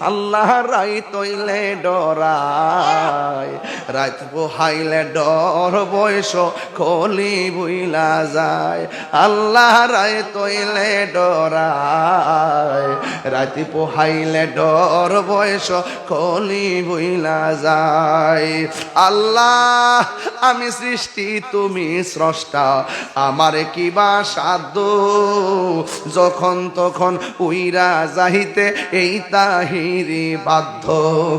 আল্লাহ রাই তৈলে ডরায় রাত পোহাইলে ডর বয়স কলি বুইলা যায়। আল্লাহ রাই তৈলে ডরায়। রাতি পোহাইলে ডর বয়স, খলি বুইলা যায়। আল্লাহ, আমি সৃষ্টি, তুমি স্রষ্টা। আমার কিবা সাধ্য? যখন তখন উইরা যাহিতে এই তাহিরি বাধ্য।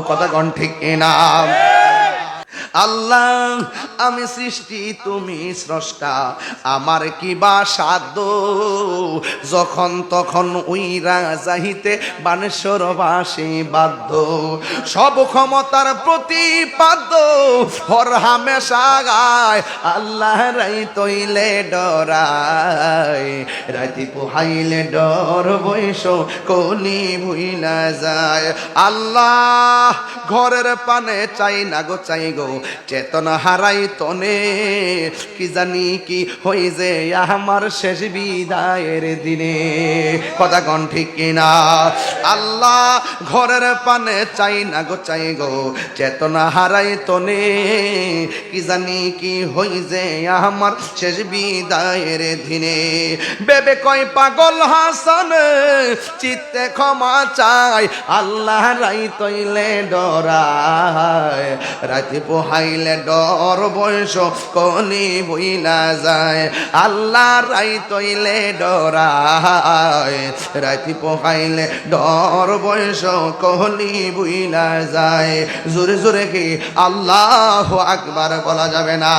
কথা কন ঠিক না আল্লাহ, আমি সৃষ্টি, তুমি স্রষ্টা। আমার কিবা সাধ্য? যখন তখন উইরা যাহিতে বানেশ্বর বাসে বাধ্য। সব ক্ষমতার প্রতিপাদ্য হর হামেশা গায়, আল্লাহ রাই তৈলে ডরায়। রাতি পোহাইলে ডর বৈশ, কলি ভুইলা যায়। আল্লাহ, ঘরের পানে চাই না গো, চাই গো চেতনা হারাই তনে, কি জানি কি হই যে আমার শেষ বিদায়ের দিনে। কথা কন ঠিক কিনা? আল্লাহ ঘরের পানে চাই না গো, চাই গো, চেতনা হারাই তনে, কি জানি কি হই যে আমার শেষ বিদায়ের দিনে। বেবে কয় পাগল হাসান, চিত্তে ক্ষমা চাই, আল্লাহ রাই তৈলে ডরায়। রাতি পোহাইলে ডর বয়স কলি বইলা যায়। আল্লাহ রাই তৈলে ডরায়। রাতি পোহাইলে ডর বয়স কলি বুইলা যায়। জোরে জোরে কি আল্লাহ আকবার বলা যাবে না?